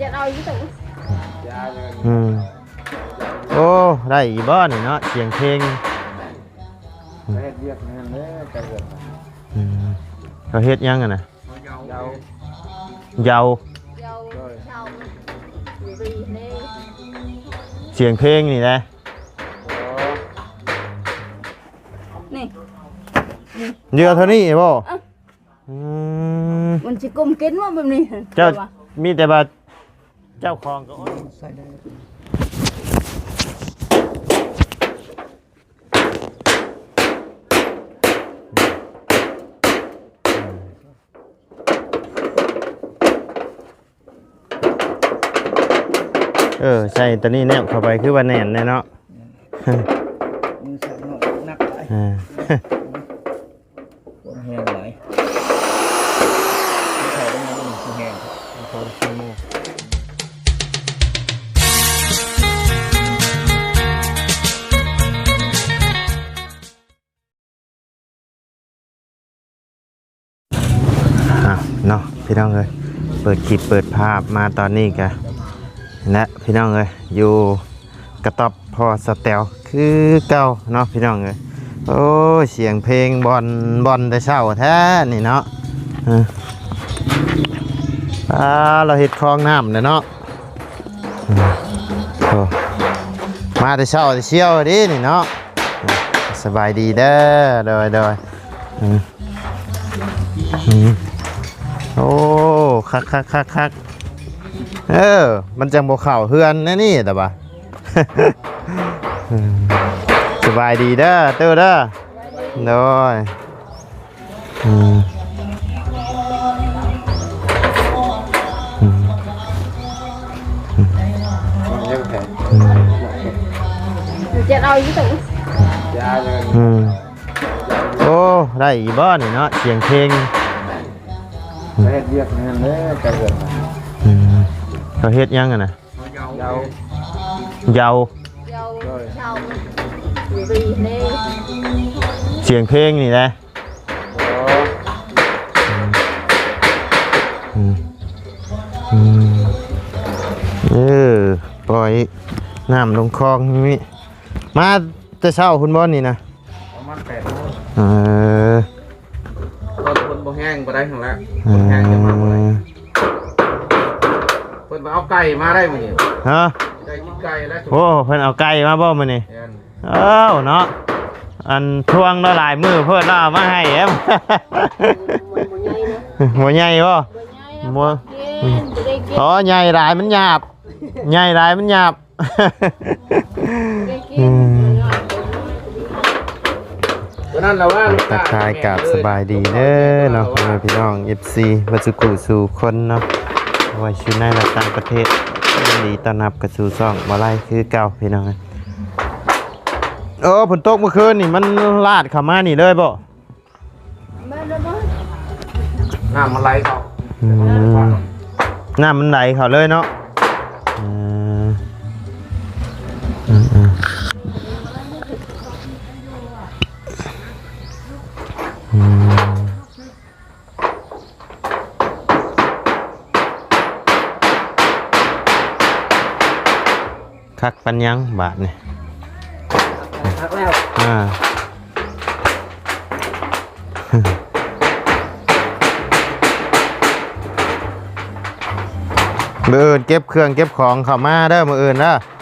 จะเอาอยู่ตรงยาเลยอืมโอ้ได้อีบ่นี่เนาะเสียงเพลงไปเฮ็ดเวียกนั่นเด้อแต่เกิดมาอืมเขาเฮ็ดยังอะนะเยาเยาเดี๋ยวเช่าอยู่ดีนี่เสียงเพลงนี่แหละนี่เยอะเท่านี้บ่อืมมันจะกลมกินว่าแบบนี้เจ้ามีแต่ว่า เจ้าของก็ใส่ได้เออใช่ตัวนี้แนบเข้าไปคือว่าแน่นแน่เนาะ มือใส่เนาะนักหลายอ่า พี่น้องเลยเปิดคลิปเปิดภาพมาตอนนี้กะและพี่น้องเลยอยู่กระต๊อบพอสเตลคือเก่าเนาะพี่น้องเลยโอ้เสียงเพลงบอลบอลแต่เช้าแท้นี่เนาะอ่าเราเห็ดคลองน้ำเลยเนาะมาแต่เช้าแต่เชี่ยวดินี่เนาะสบายดีเด้อโดยโดยอืมอืม คักคักคักคักเออ มันจังบกเข่าเฮือนนะนี่แต่ปะอืมสบายดีเด้อเต้อเด้อโดยอืมอืมยังแข็งอืมจะเอาอยู่ตรงยาเลยอืมโอ้ ได้อีบ้นี่เนาะเสียงเพลงไป เฮ็ดเวียกนั่นเด้อแต่เกิดมาอืมเขาเฮ็ดยังอะนะเยาเยาเดี๋ยวเช่าอยู่ดีนี่เสียงเพลงนี่แหละอืมอืมเออปล่อยน้ำลงคลองนี่มาจะเช่าคุณบอลนี่นะประมาณ8โมงเออคนคน บ่แห้งบ่ได้หั่นละเอคนแห้งจะมาบ่ได้อเพิ่นมาเอาไก่มาได้มื้อนี้ฮะได้กินไก่แล้วโอ้เพิ่นเอาไก่มาบ่มานี่แม่นเอ้าเนาะอันทวงละหลายมือเพิ่นเอามาให้แอมมันมันใหญ่นะหัวใหญ่บ่ มันใหญ่มัวกินจะได้กินอ๋อใหญ่หลายมันหยาบ ใหญ่หลายมันหยาบได้กิอืนม ตัวนั้นเราว่าลูทักทายกับสบายดีเด้อเนาะพ่อแม่พี่น้อง FC บัสุกุสู่คนเนาะไว้ชุดในและต่างประเทศยินดีต้อนรับกับสู่ซ่องมาไล่คือเก่าพี่น้องเออฝนตกเมื่อคืนนี่มันลาดเข้ามานี่เลยบ่แม่ได้บ่น้ำมันไหลเขาอืมน้ำมันไหลเข้าเลยเนาะ ปัญญังบาทนี่พักแล้วอ่ามืออื่นเก็บเครื่องเก็บของเข้ามาเด้อมืออื่นเด้ออื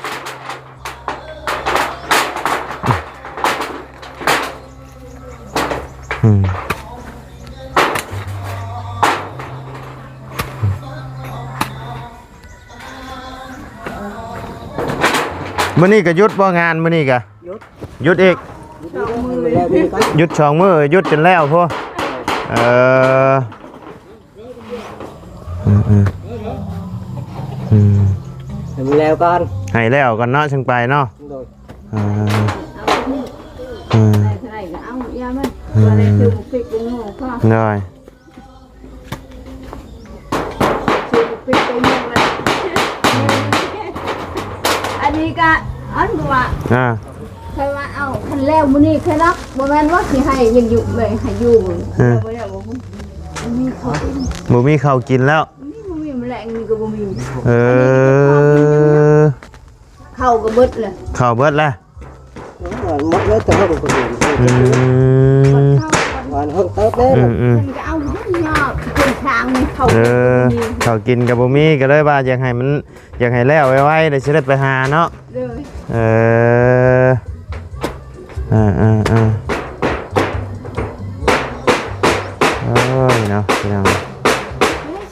มื้อนี้ก็หยุดบ่งานมื้อนี้ก็หยุดหยุดอีกหยุดสองมือหยุดจนแล้วพวกเอออืมอืมอืมมีแล้วก่อนให้แล้วกันเนาะจึงไปเนาะโดยเอออืมใส่ก็เอายามันว่าได้ ก็อันว่าอ่าใครว่าเอาคันแล้วมื้อนี้แค่นักบ่แม่นว่าสิให้ยังอยู่เลยให้อยู่บ่ได้บ่มันมีเขากินหมูมีข้าวกินแล้วนี่มันมีแมลงนี่ก็บ่มีเออเข้าก็เบิดเลยเข้าเบิดแล้วหมดเลยแต่ว่าเป็นคนอื่นอืมเข้านห้องเติบเลยอืมอืมมันก็เอาทุกอย่างเป็นทางนี่เขาเออเขากินกับบ่มีก็เลยว่าอยากให้มันอยากให้แล้วไว้ๆเดี๋ยวสิได้ไปหาเนาะเลยเอออ่าอ่าอ่าโอ้ยเนาะพี่น้อง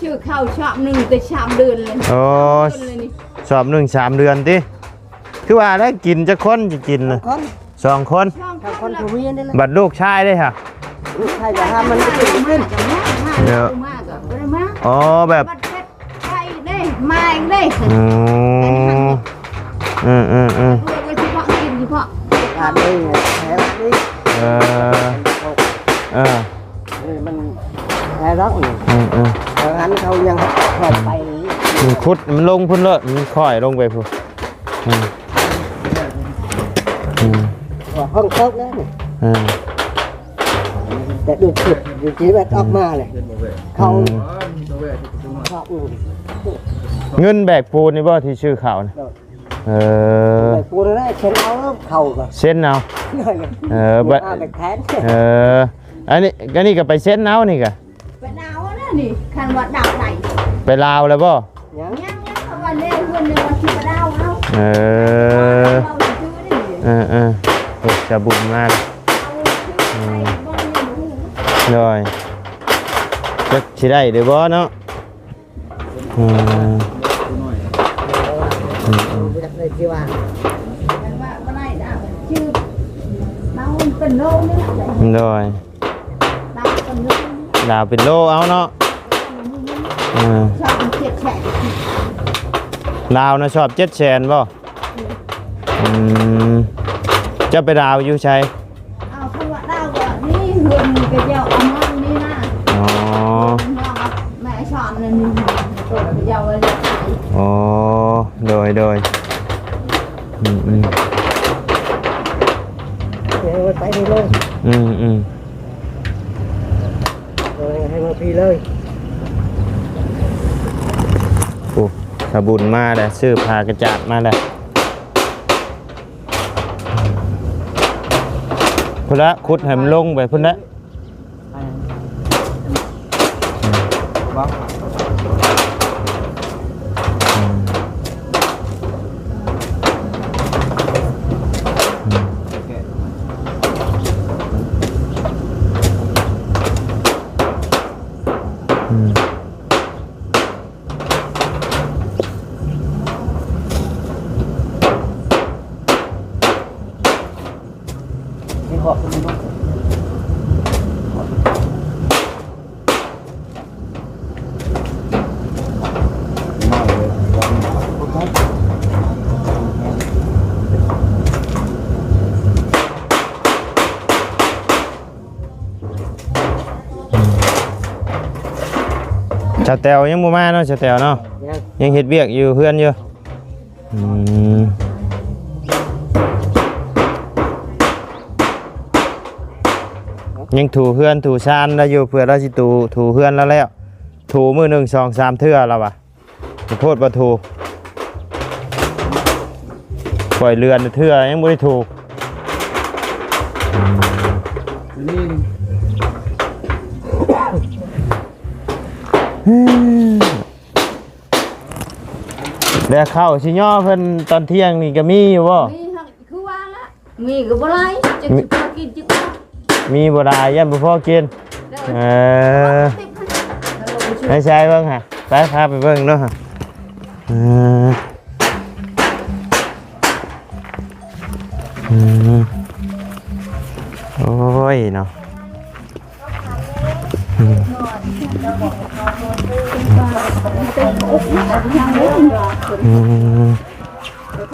ชื่อข้าชอบหนึ่งแต่ชามเดือนเลยโอ้เดือบหนึ่งสามเดือนติคือว่าแล้วกินจะค้นจะกินนะสองคนบัดลูกชายได้ค่ะใช่จะห้ามมันไม่ถึงมากจะมากมากเดี๋ยว อ๋อแบบบัดเพชรไปเด้มาอีกเด้อืมอืมอืมอืมเรียกว่าเฉพาะกินเฉพาะขาดเลยแผลนี่เออเออมันแผลร้องนี่อืมอืมทางนั้นเขายังถอดไปมันคุดมันลงพุ่นเลยมันค่อยลงไปพุ่นอืมอืมห้องเติบแล้วนี่อืม แต่ดูสุดดูจีแบบออกมาเลย เขาอืมเขาอุ่นเงินแบกปูนนี่บ่ที่ชื่อเขานะเออไปปูนแล้วเช็ดเอาแล้วเข่าก็เส้นเอาหน่อยเออบับัดดไปแทนเอออันนี้อันนี้ก็ไปเส้นเอานี่ก็ไปดาวนะนี่คันว่าดาวใดไปลาวแล้วบ่ยังยังยังเขาว่าเล่นเพื่อนเล่นว่าที่มาดาวเอาเออเอาชื่อนี่เออเออโอ้จะบุญมากเอาชื่อใส่บ่ เนี่ยบ่รู้ เลยจะสิได้หรือบ่เนาะอืม เลยที่ว่า มันว่าบ่ได้ดาวชื่อดาวมันเป็นโลนี่แหละ เลย ดาวเป็นโล ดาวเป็นโลเอาเนาะเออ ชอบเป็นเจ็ดแฉก ดาวนะชอบเจ็ดแสนบ่อืมจะไปดาวอยู่ใช่ เฮือนก็เจ้าเอามานี่นะอ๋อ น้องแม่ชอนนั่นนี่ตัวก็เจ้าไว้เลยขายอ๋อ โดยโดยอืมอืมไปนี่เลยอืมอืมให้มาพีเลยโอ้ถ้าบุญมาแล้วซื้อพากระจาดมาแล้ว พุ่นละขุดให้มันลงไปพุ่นละ ชาแตวยังบ่มาเนาะชาแตวเนาะยังยังเฮ็ดเวียกอยู่เพื่อนอยู่อืมยังถูเพื่อนถูชานแล้วอยู่เพื่อเราสิถูถูเพื่อนแล้วแล้วถูมือหนึ่งสองสามเทื่อแล้ววะโพดประถูปล่อยเรือนเทื่อยังไม่ได้ถูกนี่ แล้วเข้าชิย่อเพิ่นตอนเที่ยงนี่ก็มีอยู่บ่มีหักคือว่าละมีก็บ่ไรจะสิพากินจิกว่ามีบ่ได้ยันบ่พอกินเด้เอออติดพันแล้วเราไปช่วยไม่ใช่เบิ่งฮะไปพาไปเบิ่งเนาะฮะเอออืมโอ้ยเนาะเป็น อุ๊บเอาไปทางนู้นเหรอคนอืม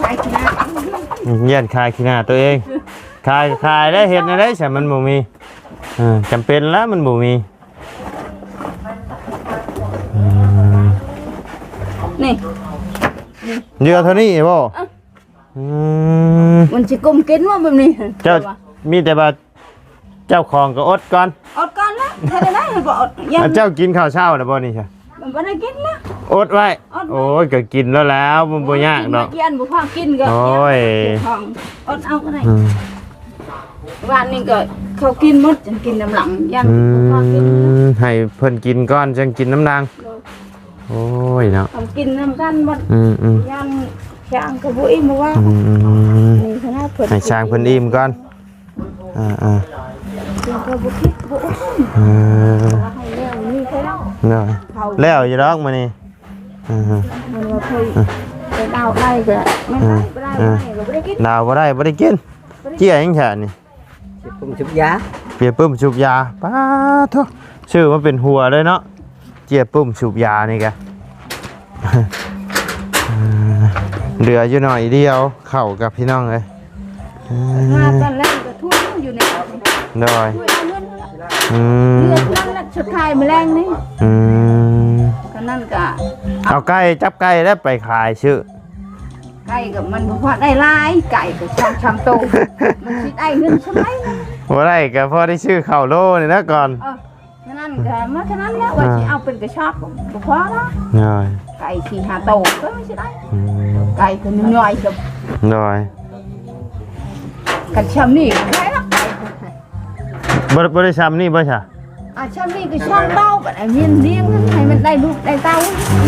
ขายชนะเยียนคายขี้หน้าตัวเองคายคายได้เห็นได้ใช่มันบ่มีเออจำเป็นแล้วมันบ่มีอืมนี่เดือเท่านี้บ่อืมมันสิกลมกินว่าแบบนี้เจ้ามีแต่ว่าเจ้าของก็อดก่อนอดก่อนละถ้าได้ได้ก็อดยังอะเจ้ากินข้าวเช้าแล้วบ่นี่ใช่มัน บ่ได้กินนะอดไว้ อดไว้ โอ้ยก็กินแล้วแล้วมันบ่ยากดอก กินบ่พอกินก็โอ้ย ของอดเอาก็ได้อืมวันนี้ก็เขากินหมดจนกินน้ำหลังยันอืบ่พอกินมให้เพิ่นกินก่อนจังกินน้ำดัง โอ้ยเนาะเขากินน้ำกันหมดอืมอืมยันช่างก็บ่อิ่มบ่ว่าอืมอืมนี่คณะเพิ่นให้ช้างเพิ่นอิ่มก่อนอ่าอ่ากินก็บ่คิดบ่อุ้มเออให้แล้วนี่แค่แล้วเนาะเขา แล้วอยู่ดอกมื้อนี้อือฮึมันว่าเคยไปเอาได้ก็ไม่ได้บ่ได้บ่ได้ก็บ่ได้กินดาวบ่ได้บ่ได้กินเจี้ยยังฉะนี่สิผมชุบยาเปียปุ้มสูบยาป้าโทชื่อมันเป็นหัวเลยเนาะเจียปุ้มสูบยานี่แกเหลืออยู่หน่อยเดียวเข้ากับพี่น้องเลยเอหาอตอนแรกก็ทุ่มอยู่ในเอาได้ช่วยเอาเงินอืมเลือดนั่นแหละสุดท้ายแมลงนี่อืมก็ นั่นก็เอาไก่จับไก่แล้วไปขายชื่อ ไก่กับมันบ่พอได้หลายไก่ก็ช่างชำโตมันสิได้เงินใช่ไหมนะว่าไรก็พอได้ชื่อข้าวโลนี่นะก่อนเออฉะนั้นก็มาฉะนั้นแล้วว่าสิเอาเป็นกระชอบบ่พอละได้ไก่สี่ห้าโตก็ไม่ใช่ได้อืมไก่ก็น้อยๆกับได้กันชำนี่แค่ละไก่บ่บ่ได้ซ้ำนี่บ่ใช่ อ่ะชำนี่ก็ช่องเต้าแบบไอ้เมียนเลี้ยงมันให้มันได้ลูกได้เต้า อื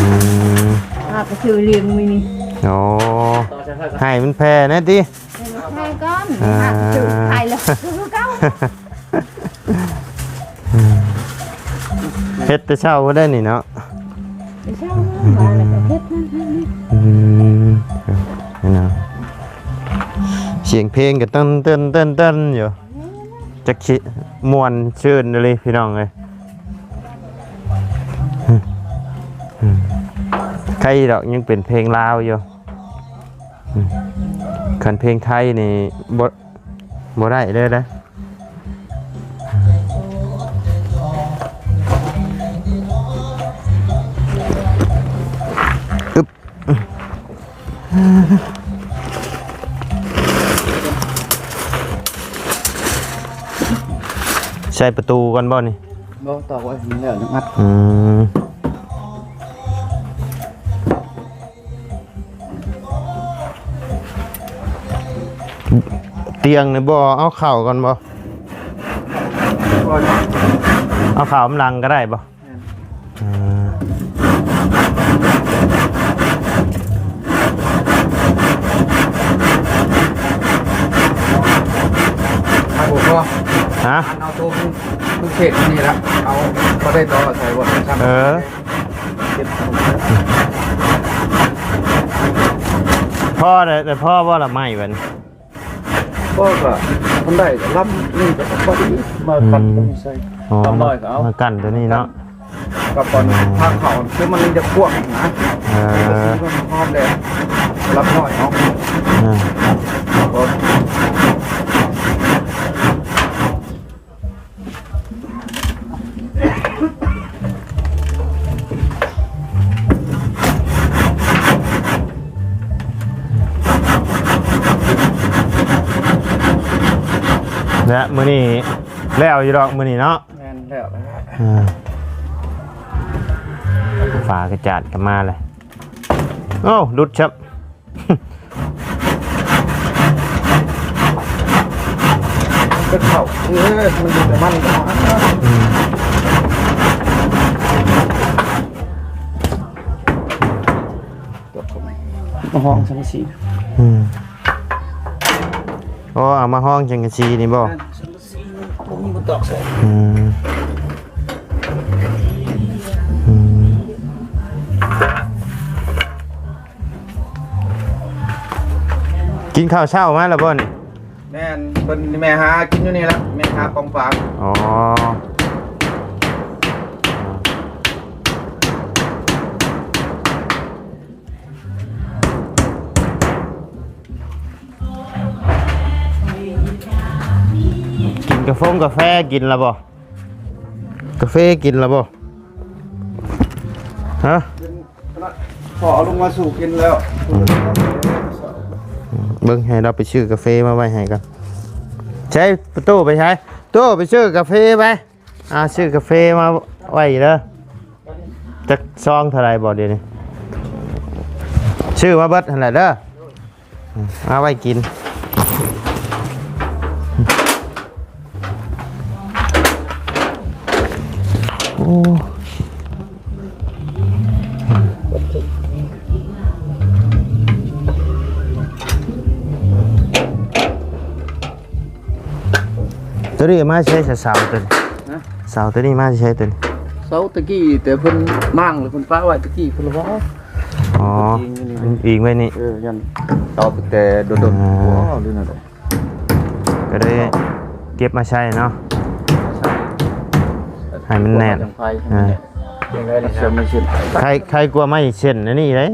ม อ่ะก็คือเลี้ยงมือนี่ โอ้ให้มันแพ้นะติ ให้มันแค่ก้อน อ่า หาจุดไทยแล้วคือเก้า เฮ็ดแต่เช้าก็ได้นี่เนาะ ไปเช่ามาแล้วก็เฮ็ดนั่นนั่นนี่ อืมนี่เนาะเสียงเพลงก็เต้นเต้นเต้นเต้นอยู่ จักชิมวนชื่นเลยพี่น้องเอ้ยใครดอกยังเป็นเพลงลาวอยู่อืมคันเพลงไทยนี่บ่บ่ได้เลยนะปึ๊บ ใช้ประตูก่อนบ่นี่บ่ต่อไว้มันแล้วมัดอืมเตียงนี่บ่เอาเข่าก่อนบ่ก่อนเอาเข่ามนลังก็ได้บ่อ่าเอาบ่พอ ฮะเอาตัวมึงมึงเสร็จนี่ละเอาบ่ได้ต่อใส่บ่ครับเออเก็บพ่อแต่แต่พ่อว่าละไม่บัดนก็ก็มันได้ก็รับนี่ก็พอดีมาปัดตรงใส่อ๋อทำน้อยก็เอามากั้นตัวนี้เนาะกับก่อนทางเขาคือมันจะพ่วงนะเออมันพร้อมแล้วรับหน่อยเนาะ และมื้อนี้แล้วอยู่ดอกมื้อนี้เนาะแม่นแล้วนะอ่าฝากระจาดกันมาเลยโอ้ดุดชับ ก็เข้าเออมันอยู่แต่มันก็มาห้องสังสีอืม โอ้เอามาห้องจังกะซีนี่บ่สังสีผมมีมันตอกใส่อืมอืมกินข้าวเช้ามาแล้วบ่นี่แม่นเป็นแม่หากินอยู่นี่ละแม่หากองฝากอ๋อ กินกาแฟกาแฟกินแล้วบ่กาแฟกินแล้วบ่ฮะพอเอาลงมาสู่กินแล้วเบิ่งให้เราไปชื่อกาแฟมาไว้ให้กันใช้ประตูไปใช้ตู้ไปชื่อกาแฟไปอ่าชื่อกาแฟมาไว้เด้อจักซองเท่าไหรบ่เดี๋ยวนี้ชื่อว่าเบิดหั่นแหละเด้ออืมเอาไว้กิน ตัวนี้มาใช้สาวๆตัวนี้นะสาวตัวนี้มาใช้ตัวนี้เสาตะกี้แต่เพิ่นมั่งเลยเพิ่นฟ้าไว้ตะกี้เพิ่นว่าอ๋ออีกไว้นี่เออยันตอบแต่โดนๆอ่าว้าวดูนั่นแหละก็ได้เก็บมาใช้เนาะ ให้มันแน่นจังไฟให้มันแน่นยังไงล่ะเชื่อไม่เชื่อใครใครกลัวไม่เช่นอันนี้เลย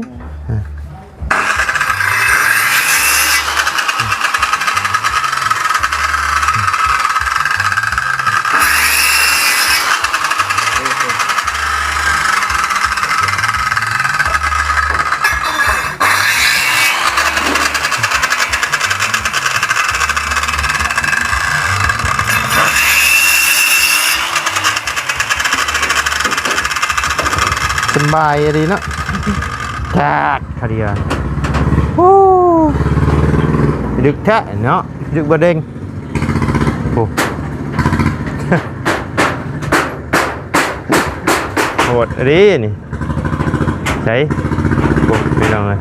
สบายดีเนาะจัดคาเดียโอ้ดึกแท้เนาะดึกบะเด้งโอ้โหดอันนี้นี่ใช่โอ้ไม่ลองเลย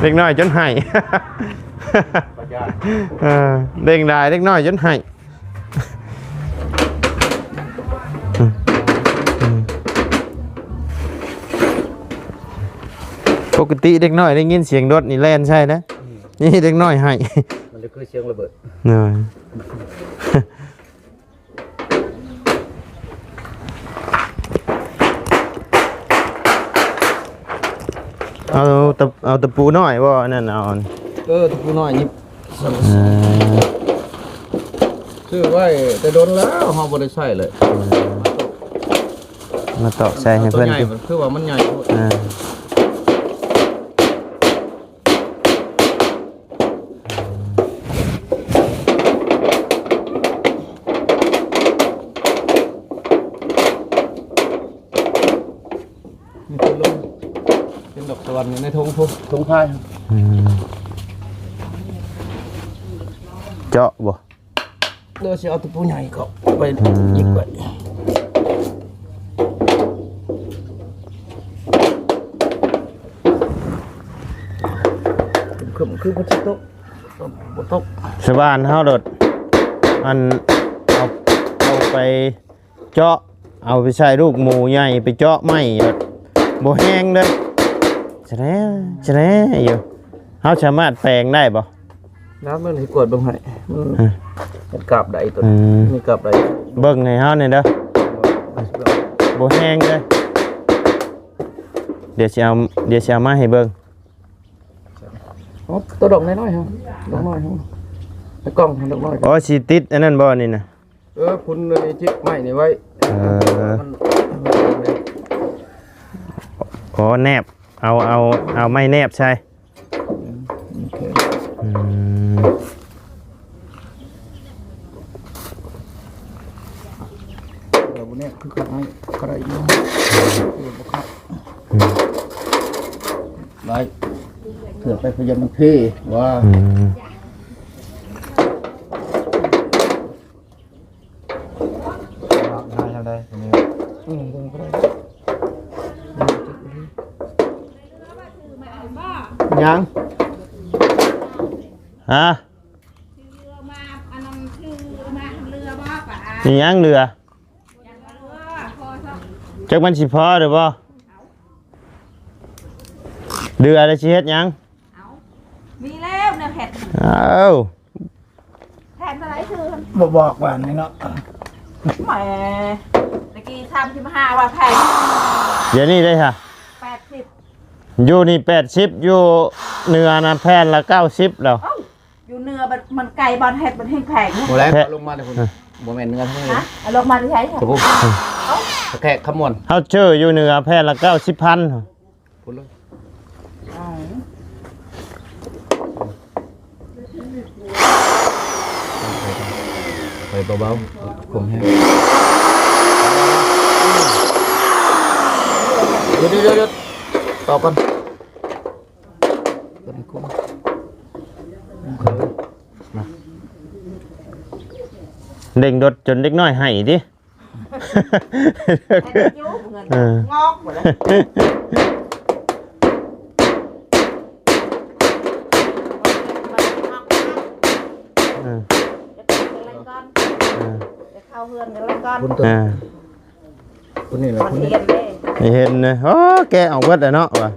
เล็กน้อยจนให้ เออเด้งได้เล็กน้อยจนให้อืมอืมปกติเด็กน้อยได้ยินเสียงรถนี่แล่นใช่นะนี่เด็กน้อยให้มันจะคือเสียงระเบิดเนยเอาตะเอาตะปูน้อยบ่อันนั่นเอาอันเออตะปูน้อยนี่เออซื้อไว้แต่โดนแล้วเฮาบ่ได้ใช้เลยมาตอกใส่ให้เพื่อนตัวใหญ่กินมันคือว่ามันใหญ่โพดอ่านี่คือลงเป็นดอกสวรรค์อยู่ในธงพุธงพายอืม เจาะบ่เดี๋ยวสิเอาตะปูใหญ่เข้าไปยิงไว้คือคือบ่สิตกบ่ตกชาวบ้านเฮาโดดมันเอาเอาไปเจาะเอาไปใส่ลูกหมูใหญ่ไปเจาะไม้โดดบ่แห้งเด้อจะได้จะได้อยู่เฮาสามารถแปลงได้บ่ น้ำมันให้กวดเบิ่งให้มันอืมมันกราบใดตัวอืนี้มมีกราบใดเบิ่งให้เฮาหน่อยเด้อบ่แห้งเด้อเดี๋ยวสิเอาเดี๋ยวสิเอามาให้เบิ่งอ๋อตัวดอกน้อยๆฮะดอกน้อยฮะไอ้กล้องทำดอกน้อยอ๋อสิติดอันนั้นบ่นี่น่ะเออคุณไอ้จิ๊กไม้นี่ไว้เออมันอ๋อแนบเอาเอาเอาไม้แนบใช่โอเคอืม เดี๋ยววันนี้คือขัดให้ขัดอะไรอีกนะเออบ่ขัดไล่เถื่อไปพยายามมันเพ่ว่าอืมได้ทำได้ตัวนี้อืมเบิ่งก็ได้ยัง ฮะมาอันนั้นคือมาเรือบ่ป่ามียังเรือเรือพอสักจักมันสิพอหรือบ่เรือได้สิเฮ็ดหยังเอามีแล้วเนี่ยแผ่นเอ้าแผ่นอะไรคือบ่บอกว่านี่เนาะแหมตะกี้ทำที่มาหาว่าแผ่นเดี๋ยวนี้ได้ค่ะแปดสิบอยู่นี่80อยู่เหนือนะแผ่นละ90แล้วเอ้าอยู่ เนื้อมันมันไก่บอลเห็ดมันแห้งแข็งนะโมแรงแพะลงมาเลยคุณโมแมนเนื้อทั้งนั้นเลฮะยเอาลงมาที่ใช้ค่ะสมมุติแขกขมวนเฮาเจออยู่เหนือแผ่นละ90,000พูดเลยอ๋อเไปเบาๆคมแห้งเดี๋ยวเดี๋ยวเดี๋ยวต่อกันตัวนี้คม เด้งดดจนเด็กน้อยให้ดิเอองอกหมดแล้วเข้าเฮือนกันแล้วก่อนคุณตัวคุณนี่แหละคุณเห็นเลยไม่เห็นเลยโอ้แกเอาเบิดเลยเนาะว่ะ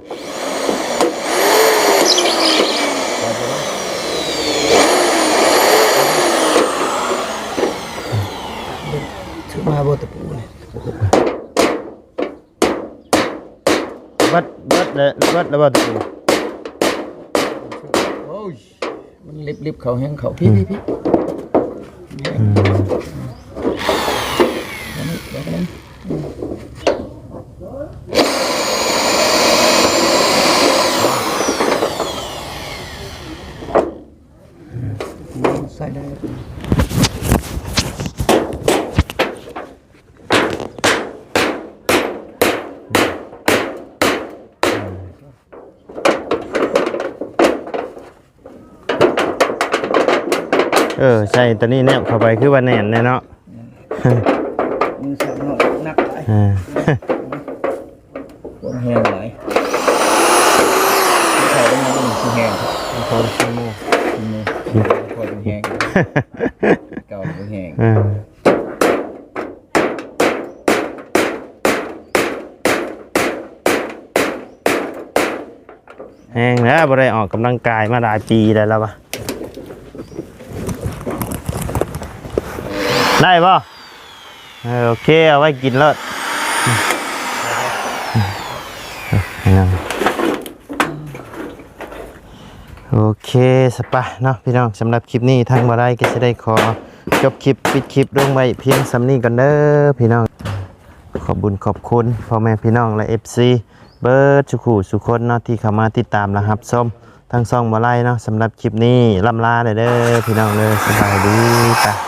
ถือมาบ่ตะปูนี่เบิดเบิดเลยเบิดแล้วบ่ตู โอ้ยมันลิบๆเขาแห้งเขาพี่พี่พี่แห้งอันนี้เดี๋ยวกัน ใส่ได้แล้ว เออใช่ตัวนี้แนบเข้าไปคือว่าแน่นแน่เนาะมือสั่นหน่อยนักหลายเออปวดแห้งหลายเขาต้องมาเป็นสีแห้งครับพอชั่วโมงนี่คอยเป็นแห้งเก่าเป็นแห้งเออแห้งแล้วบ่ได้ออกกำลังกายมาหลายปีแล้วแล้วปะ ได้ป่ะโอเค เอาไว้กินแล้วโอเคสปะเนาะพี่น้องสำหรับคลิปนี้ทางมาได้ก็จะได้ขอจบคลิปปิดคลิปลงไว้เพียงสำนี้กันเด้อพี่น้อง ขอบบุญขอบคุณพ่อแม่พี่น้องและ FC เบิร์ดสุขูสุคนเนาะที่เข้ามาติดตามนะครับส้มทั้งซองมาไล่เนาะสำหรับคลิปนี้ล่ำลาเลยเด้อพี่น้องเลยสบายดีจ้ะ